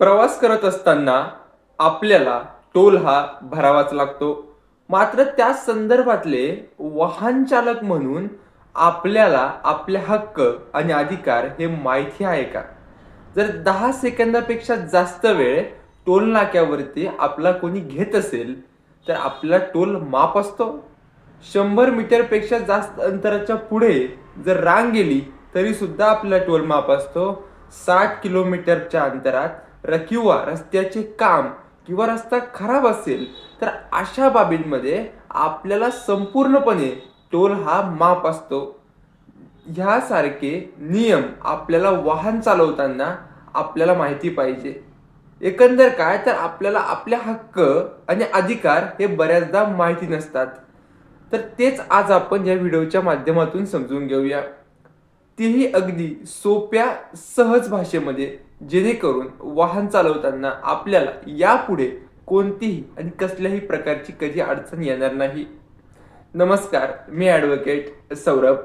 प्रवास करत असताना आपल्याला टोल हा भरावाच लागतो. मात्र त्या संदर्भातले वाहन चालक म्हणून आपल्याला आपले हक्क आणि अधिकार हे माहिती आहे का? जर दहा सेकंदापेक्षा जास्त वेळ टोल नाक्यावरती आपला कोणी घेत असेल तर आपला टोल माप असतो. शंभर मीटरपेक्षा जास्त अंतराच्या पुढे जर रांग गेली तरी सुद्धा आपला टोल माप असतो. साठ किलोमीटरच्या अंतरात र किंवा रस्त्याचे काम किंवा रस्ता खराब असेल तर अशा बाबींमध्ये आपल्याला संपूर्णपणे टोल हा माफ असतो. ह्यासारखे नियम आपल्याला वाहन चालवताना आपल्याला माहिती पाहिजे. एकंदर काय तर आपल्याला आपले हक्क आणि अधिकार हे बऱ्याचदा माहिती नसतात. तर तेच आज आपण या व्हिडिओच्या माध्यमातून समजून घेऊया. तेही अगदी सोप्या सहज भाषेमध्ये. जेणेकरून वाहन चालवताना आपल्याला यापुढे कोणतीही आणि कसल्याही प्रकारची कधी अडचण येणार नाही. नमस्कार मी ॲडव्होकेट सौरभ.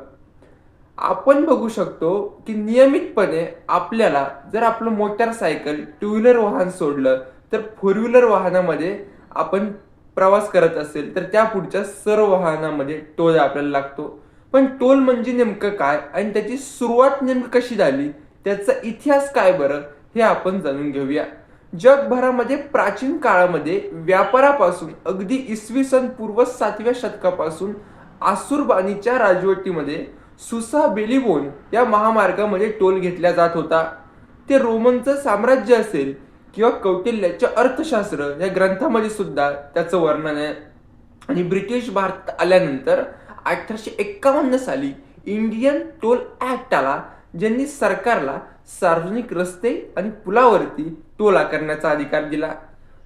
आपण बघू शकतो की नियमितपणे आपल्याला जर आपलं मोटारसायकल टू व्हीलर वाहन सोडलं तर फोर व्हीलर वाहनामध्ये आपण प्रवास करत असेल तर त्या पुढच्या सर्व वाहनामध्ये टोल आपल्याला लागतो. पण टोल म्हणजे नेमकं काय? आणि त्याची सुरुवात नेमकं कशी झाली? त्याचा इतिहास काय बरं हे आपण जाणून घेऊया. जगभरामध्ये प्राचीन काळामध्ये व्यापारापासून अगदी इसवी सन पूर्व सातव्या शतकापासून आसुरबानीच्या राजवटीमध्ये सुसा बेलिबोन या महामार्गामध्ये टोल घेतला जात होता. ते रोमनचं साम्राज्य असेल किंवा कौटिल्याचे अर्थशास्त्र या ग्रंथामध्ये सुद्धा त्याचं वर्णन आहे. आणि ब्रिटिश भारत आल्यानंतर अठराशे एक्कावन्न साली इंडियन टोल ऍक्ट आला ज्यांनी सरकारला सार्वजनिक रस्ते आणि पुलावरती टोल आकारण्याचा अधिकार दिला.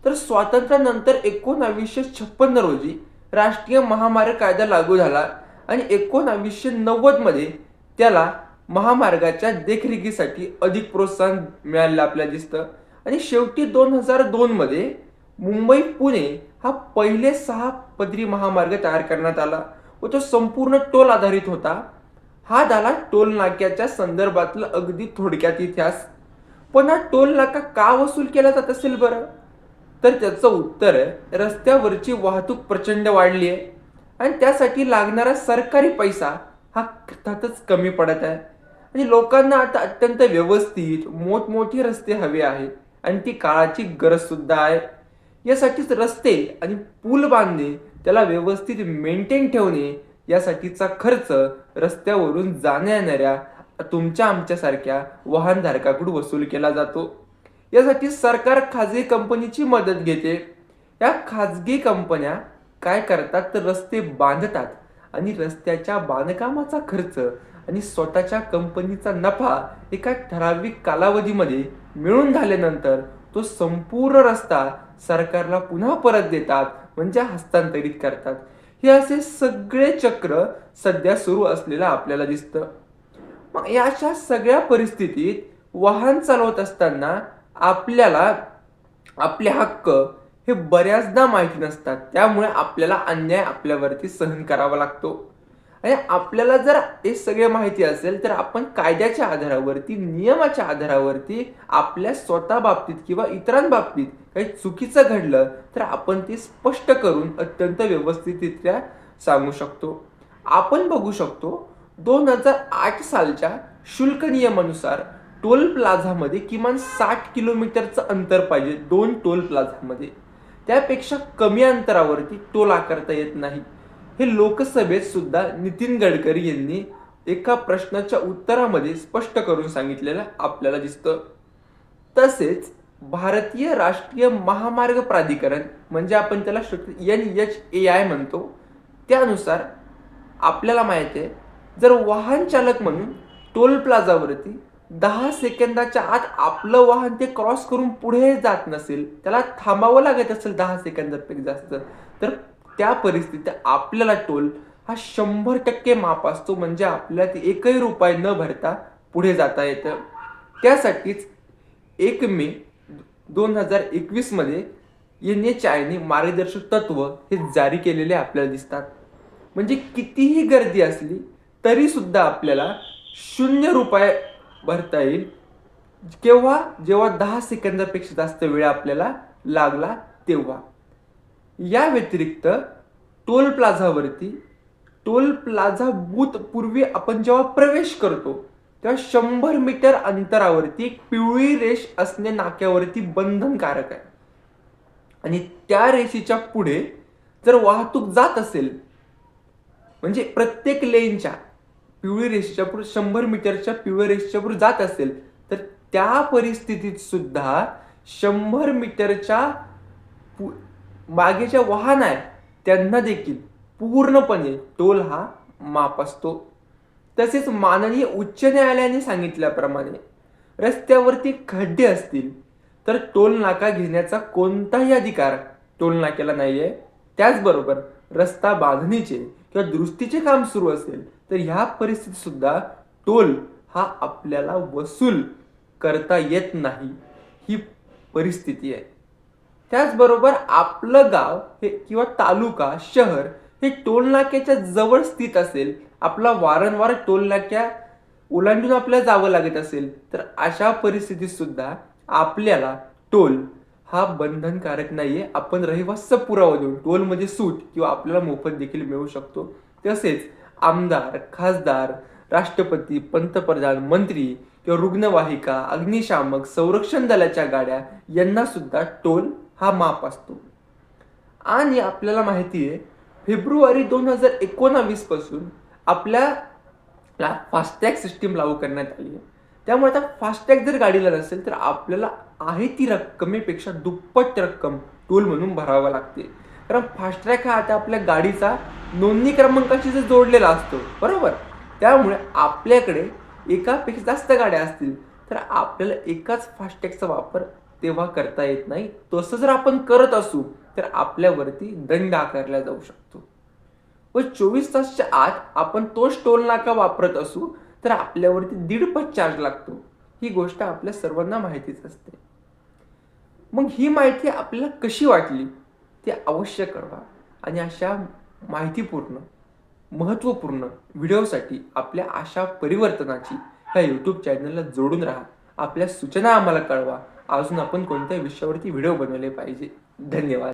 तर स्वातंत्र्यानंतर एकोणावीसशे छप्पन्न रोजी राष्ट्रीय महामार्ग कायदा लागू झाला आणि एकोणावीसशे नव्वदमध्ये त्याला महामार्गाच्या देखरेखीसाठी अधिक प्रोत्साहन मिळालेलं आपल्याला दिसतं. आणि शेवटी दोन हजार दोन मध्ये मुंबई पुणे हा पहिले सहा पदरी महामार्ग तयार करण्यात आला व तो संपूर्ण टोल आधारित होता. हा झाला टोल नाक्याच्या संदर्भातला अगदी थोडक्यात इतिहास. पण हा टोल नाका का वसूल केला जात असेल बरं? तर त्याचं उत्तर आहे रस्त्यावरची वाहतूक प्रचंड वाढली आहे आणि त्यासाठी लागणारा सरकारी पैसा हा अर्थातच कमी पडत आहे. आणि लोकांना आता अत्यंत व्यवस्थित मोठमोठी रस्ते हवे आहेत आणि ती काळाची गरज सुद्धा आहे. यासाठीच रस्ते आणि पूल बांधणे त्याला व्यवस्थित मेंटेन ठेवणे यासाठीचा खर्च रस्त्यावरून जाण्या येणाऱ्या तुमच्या आमच्यासारख्या वाहनधारकाकडून वसूल केला जातो. यासाठी सरकार खाजगी कंपनीची मदत घेते. या खाजगी कंपन्या काय करतात? तर रस्ते बांधतात आणि रस्त्याच्या बांधकामाचा खर्च आणि स्वतःच्या कंपनीचा नफा एका ठराविक कालावधीमध्ये मिळून झाल्यानंतर तो संपूर्ण रस्ता सरकारला पुन्हा परत देतात म्हणजे हस्तांतरित करतात. हे असे सगळे चक्र सध्या सुरू असलेलं आपल्याला दिसतं. मग याच्या अशा सगळ्या परिस्थितीत वाहन चालवत असताना आपल्याला आपले हक्क हे बऱ्याचदा माहिती नसतात. त्यामुळे आपल्याला अन्याय आपल्यावरती सहन करावा लागतो. आणि आपल्याला जर हे सगळे माहिती असेल तर आपण कायद्याच्या आधारावरती नियमाच्या आधारावरती आपल्या स्वतः बाबतीत किंवा इतरांबाबतीत काही चुकीचं घडलं तर आपण ते स्पष्ट करून अत्यंत व्यवस्थितरित्या सांगू शकतो. आपण बघू शकतो दोन हजार आठ सालच्या शुल्क नियमानुसार टोल प्लाझामध्ये किमान साठ किलोमीटरचं अंतर पाहिजे दोन टोल प्लाझामध्ये. त्यापेक्षा कमी अंतरावरती टोल आकारता येत नाही. हे लोकसभेत सुद्धा नितीन गडकरी यांनी एका प्रश्नाच्या उत्तरामध्ये स्पष्ट करून सांगितलेलं आपल्याला दिसतं. तसेच भारतीय राष्ट्रीय महामार्ग प्राधिकरण म्हणजे आपण त्याला एन एच ए आय म्हणतो त्यानुसार आपल्याला माहिती आहे जर वाहन चालक म्हणून टोल प्लाझावरती दहा सेकंदाच्या आत आपलं वाहन ते क्रॉस करून पुढे जात नसेल त्याला थांबावं लागत असेल दहा सेकंदापेक्षा जास्त तर त्या परिस्थितीत आपल्याला टोल हा शंभर टक्के माफ असतो. म्हणजे आपल्याला ते एकही रुपये न भरता पुढे जाता येतं. त्यासाठीच एक मे दोन हजार एकवीसमध्ये एन एच आयने मार्गदर्शक तत्व हे जारी केलेले आपल्याला दिसतात. म्हणजे कितीही गर्दी असली तरीसुद्धा आपल्याला शून्य रुपये भरता येईल. केव्हा? जेव्हा दहा सेकंदापेक्षा जास्त वेळ आपल्याला लागला तेव्हा. या व्यतिरिक्त टोल प्लाझावरती टोल प्लाझा बूथ पूर्वी आपण जेव्हा प्रवेश करतो तेव्हा शंभर मीटर अंतरावरती एक पिवळी रेष असणे नाक्यावरती बंधनकारक आहे. आणि त्या रेषेच्या पुढे जर वाहतूक जात असेल म्हणजे प्रत्येक लेनच्या पिवळी रेषेच्या पुढे शंभर मीटरच्या पिवळ्या रेषेच्या पुढे जात असेल तर त्या परिस्थितीत सुद्धा शंभर मीटरच्या मागे जे वाहन आहे त्यांना देखील पूर्णपणे टोल हा माप असतो. तसेच माननीय उच्च न्यायालयाने सांगितल्याप्रमाणे रस्त्यावरती खड्डे असतील तर टोल नाका घेण्याचा कोणताही अधिकार टोल नाक्याला नाहीये. त्याचबरोबर रस्ता बांधणीचे किंवा दुरुस्तीचे काम सुरू असेल तर ह्या परिस्थितीत सुद्धा टोल हा आपल्याला वसूल करता येत नाही. ही परिस्थिती आहे. त्याचबरोबर आपलं गाव हे किंवा तालुका शहर हे टोलनाक्याच्या जवळ स्थित असेल. आपला वारंवार टोलनाक्या ओलांडून आपल्याला जावं लागत असेल. तर अशा परिस्थितीत सुद्धा आपल्याला टोल हा बंधनकारक नाहीये. आपण रहिवास पुरावा देऊन टोलमध्ये म्हणजे सूट किंवा आपल्याला मोफत देखील मिळू शकतो. तसेच आमदार खासदार राष्ट्रपती पंतप्रधान मंत्री किंवा रुग्णवाहिका अग्निशामक संरक्षण दलाच्या गाड्या यांना सुद्धा टोल हा माप असतो. आणि आपल्याला माहिती आहे फेब्रुवारी दोन हजार एकोणावीसपासून आपल्याला फास्टॅग सिस्टीम लागू करण्यात आली आहे. त्यामुळे आता फास्टॅग जर गाडीला नसेल तर आपल्याला आहे ती रक्कमेपेक्षा दुप्पट रक्कम टोल म्हणून भरावा लागते. कारण फास्टॅग हा आता आपल्या गाडीचा नोंदणी क्रमांकाशी जर जोडलेला असतो बरोबर? त्यामुळे आपल्याकडे एकापेक्षा जास्त गाड्या असतील तर आपल्याला एकाच फास्टॅगचा वापर तेव्हा करता येत नाही. तसं जर आपण करत असू तर आपल्यावरती दंड आकारला जाऊ शकतो. व चोवीस तासच्या आत आपण तोच टोल नाका वापरत असू तर आपल्यावरती दीडपट चार्ज लागतो. ही गोष्ट आपल्या सर्वांना माहितीच असते. मग ही माहिती आपल्याला कशी वाटली? ती अवश्य कळवा. आणि अशा माहितीपूर्ण महत्त्वपूर्ण व्हिडिओसाठी आपल्या अशा परिवर्तनाची ह्या यूट्यूब चॅनलला जोडून राहा. आपल्या सूचना आम्हाला कळवा. अजून आपण कोणत्या विषयावरती व्हिडिओ बनवले पाहिजे. धन्यवाद.